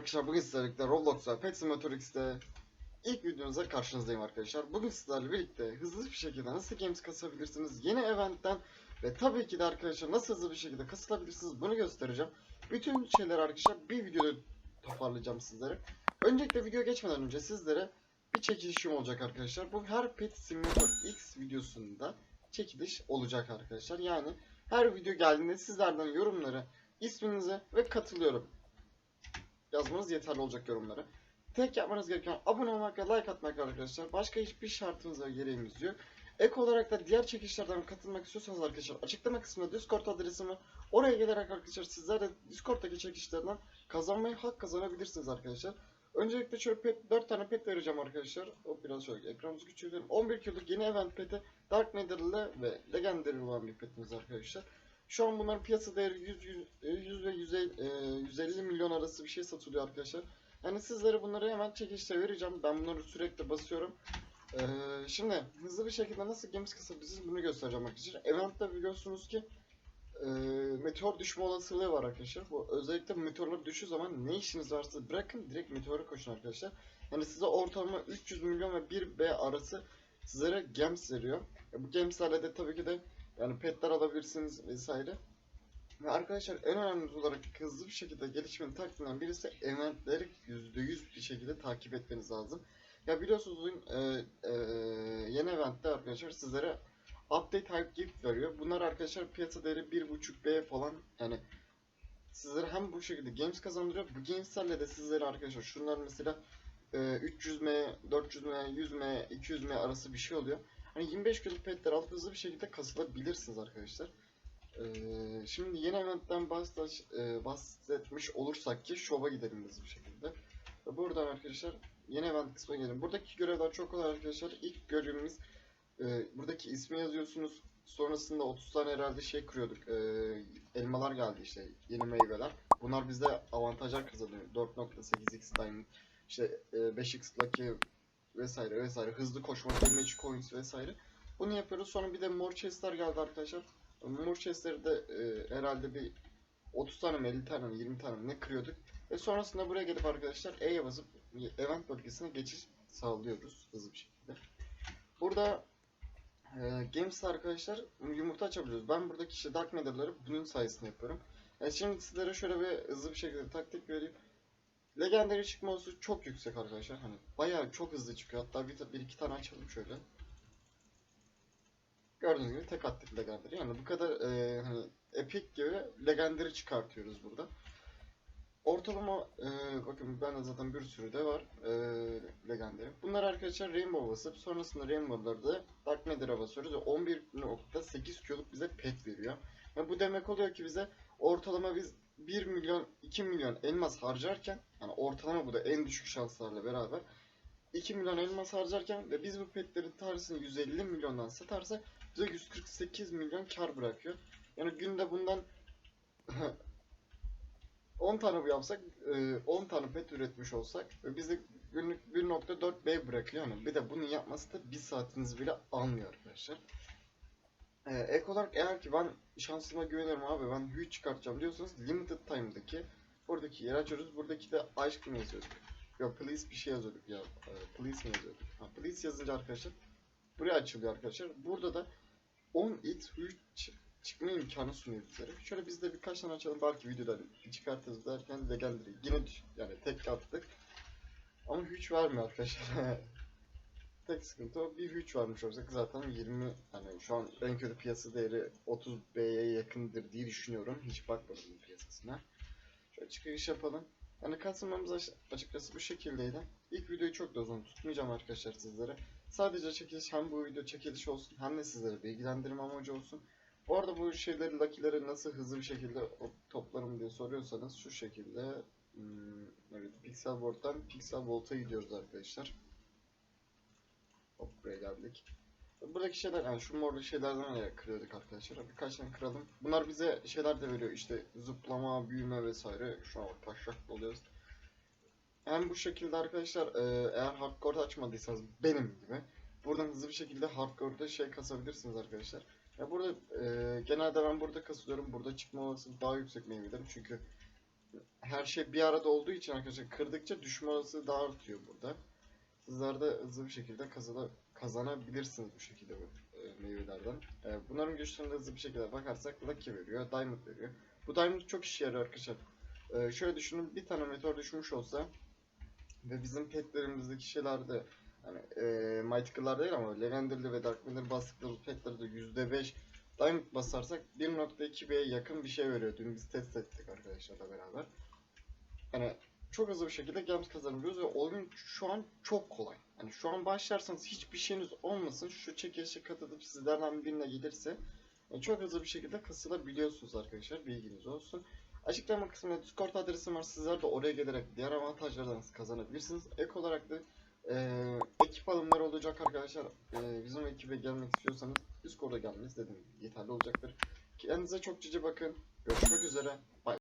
arkadaşlar bugün sizlerle Roblox'ta Pet Simulator X'te ilk videonuza karşınızdayım arkadaşlar. Bugün sizlerle birlikte hızlı bir şekilde nasıl games kasabilirsiniz yeni eventten ve tabii ki de arkadaşlar nasıl hızlı bir şekilde kasılabilirsiniz bunu göstereceğim. Bütün şeyleri arkadaşlar bir videoda toparlayacağım sizlere. Öncelikle video geçmeden önce sizlere bir çekilişim olacak arkadaşlar. Bu her Pet Simulator X videosunda çekiliş olacak arkadaşlar. Yani her video geldiğinde sizlerden yorumları, isminizi ve katılıyorum yazmanız yeterli olacak yorumlara. Tek yapmanız gereken abone olmak ve like atmak arkadaşlar. Başka hiçbir şartımız ve gereğimiz yok. Ek olarak da diğer çekilişlerden katılmak istiyorsanız arkadaşlar açıklama kısmında Discord adresim var. Oraya gelerek arkadaşlar sizler de Discord'daki çekilişlerden kazanmayı hak kazanabilirsiniz arkadaşlar. Öncelikle şöyle pet, 4 tane pet vereceğim arkadaşlar. O biraz şöyle ekranımızı küçültelim. 11 kiloluk yeni event peti Dark Nether'lı ve Legendary olan bir petimiz arkadaşlar. Şu an bunların piyasa değeri 100, 100, 100 ve 150, e, 150 milyon arası bir şey satılıyor arkadaşlar. Yani sizlere bunları hemen çekişte vereceğim. Ben bunları sürekli basıyorum. Ee, şimdi hızlı bir şekilde nasıl games kasabilirsiniz bunu göstereceğim arkadaşlar. Event'te biliyorsunuz ki e, meteor düşme olasılığı var arkadaşlar. Bu özellikle meteorlar düştüğü zaman ne işiniz varsa bırakın direkt meteora koşun arkadaşlar. Yani size ortalama 300 milyon ve 1 B arası sizlere gems veriyor. E, bu gemslerle de tabii ki de yani petler alabilirsiniz vesaire. Ve arkadaşlar en önemli olarak hızlı bir şekilde gelişmenin taktiğinden birisi eventleri %100 bir şekilde takip etmeniz lazım. Ya biliyorsunuz bugün e, e, yeni eventte arkadaşlar sizlere update hype gift veriyor. Bunlar arkadaşlar piyasa değeri 1.5B falan yani sizlere hem bu şekilde games kazandırıyor. Bu gameslerle de sizlere arkadaşlar şunlar mesela e, 300M, 400M, 100M, 200M arası bir şey oluyor. Hani 25 kiloluk petler alıp hızlı bir şekilde kasılabilirsiniz arkadaşlar. Ee, şimdi yeni eventten bahsediş, e, bahsetmiş olursak ki şova gidelim hızlı bir şekilde. Ve buradan arkadaşlar yeni event kısmına gelin. Buradaki görevler çok kolay arkadaşlar. İlk görevimiz e, buradaki ismi yazıyorsunuz. Sonrasında 30 tane herhalde şey kuruyorduk. E, elmalar geldi işte yeni meyveler. Bunlar bizde avantajlar kazanıyor. 4.8x diamond, işte e, 5x lucky vesaire vesaire. Hızlı koşma, damage coins vesaire. Bunu yapıyoruz. Sonra bir de mor chestler geldi arkadaşlar. Mor chestleri de e, herhalde bir 30 tane mi 50 tane mi 20 tane mi ne kırıyorduk. Ve sonrasında buraya gelip arkadaşlar E'ye basıp event bölgesine geçiş sağlıyoruz hızlı bir şekilde. Burada e, Games'te arkadaşlar yumurta açabiliyoruz. Ben buradaki işte Dark Nether'ları bunun sayesinde yapıyorum. Yani şimdi sizlere şöyle bir hızlı bir şekilde taktik vereyim. Legendary çıkma olasılığı çok yüksek arkadaşlar. Hani bayağı çok hızlı çıkıyor. Hatta bir, bir iki tane açalım şöyle. Gördüğünüz gibi tek attık Legendary. Yani bu kadar e, hani Epic gibi Legendary çıkartıyoruz burada. Ortalama e, bakın bende zaten bir sürü de var e, Legendary. Bunlar arkadaşlar Rainbow basıp sonrasında Rainbow'ları da Dark Nether'a basıyoruz ve 11.8 kiloluk bize pet veriyor. Yani bu demek oluyor ki bize ortalama biz 1 milyon 2 milyon elmas harcarken yani ortalama bu da en düşük şanslarla beraber 2 milyon elmas harcarken ve biz bu petlerin tanesini 150 milyondan satarsak bize 148 milyon kar bırakıyor. Yani günde bundan 10 tane bu yapsak, e, 10 tane pet üretmiş olsak ve bize günlük 1.4 B bırakıyor. Yani bir de bunu yapması da 1 saatiniz bile almıyor arkadaşlar. Ee, ek olarak eğer ki ben şansıma güveniyorum abi ben huge çıkartacağım diyorsanız limited time'daki buradaki yeri açıyoruz. Buradaki de aşk mı yazıyorduk? Yok please bir şey yazıyorduk ya. Ee, please mi yazıyorduk? Ha, please yazınca arkadaşlar buraya açılıyor arkadaşlar. Burada da 10x huge çı- çıkma imkanı sunuyor bizlere. Şöyle biz de birkaç tane açalım belki videoda çıkartırız derken legendary yine yani tek attık. Ama huge vermiyor arkadaşlar. Tek sıkıntı o. Bir 3 varmış olsak zaten 20 hani şu an en kötü piyasa değeri 30 B'ye yakındır diye düşünüyorum. Hiç bakmadım piyasasına. Şöyle çıkış yapalım. Yani kasılmamız açıkçası bu şekildeydi. İlk videoyu çok da uzun tutmayacağım arkadaşlar sizlere. Sadece çekiliş hem bu video çekiliş olsun hem de sizlere bilgilendirme amacı olsun. Bu arada bu şeyleri, lucky'leri nasıl hızlı bir şekilde toplarım diye soruyorsanız şu şekilde hmm, evet, Pixel World'dan Pixel Volt'a gidiyoruz arkadaşlar. Buraya geldik. Buradaki şeyler yani şu morlu şeylerden de kırıyorduk arkadaşlar. Birkaç tane kıralım. Bunlar bize şeyler de veriyor işte zıplama, büyüme vesaire. Şu an taşak oluyoruz. Hem bu şekilde arkadaşlar e, eğer hardcore açmadıysanız benim gibi buradan hızlı bir şekilde hardcore'da şey kasabilirsiniz arkadaşlar. Ya burada e, genelde ben burada kasılıyorum. Burada çıkma olasılığı daha yüksek meyvelerim çünkü her şey bir arada olduğu için arkadaşlar kırdıkça düşme olasılığı daha artıyor burada. Sizler de hızlı bir şekilde kazana, kazanabilirsiniz bu şekilde bu e, meyvelerden. E, bunların güçlerine hızlı bir şekilde bakarsak Lucky veriyor, Diamond veriyor. Bu Diamond çok işe yarıyor arkadaşlar. E, şöyle düşünün bir tane meteor düşmüş olsa ve bizim petlerimizdeki şeylerde hani e, Mythical'lar değil ama Legendary'li ve Darkwander'ı bastıkları petlerde %5 Diamond basarsak 1.2B'ye yakın bir şey veriyor. Dün biz test ettik arkadaşlarla beraber. Yani çok hızlı bir şekilde gems kazanabiliyoruz ve oyun şu an çok kolay. Yani şu an başlarsanız hiçbir şeyiniz olmasın. Şu çekilişe katılıp sizlerden birine gelirse yani çok hızlı bir şekilde kasılabiliyorsunuz arkadaşlar. Bilginiz olsun. Açıklama kısmında Discord adresim var. Sizler de oraya gelerek diğer avantajlardan kazanabilirsiniz. Ek olarak da eee, ekip alımları olacak arkadaşlar. Eee, bizim ekibe gelmek istiyorsanız Discord'a gelmeniz gibi yeterli olacaktır. Kendinize çok cici bakın. Görüşmek üzere. Bye.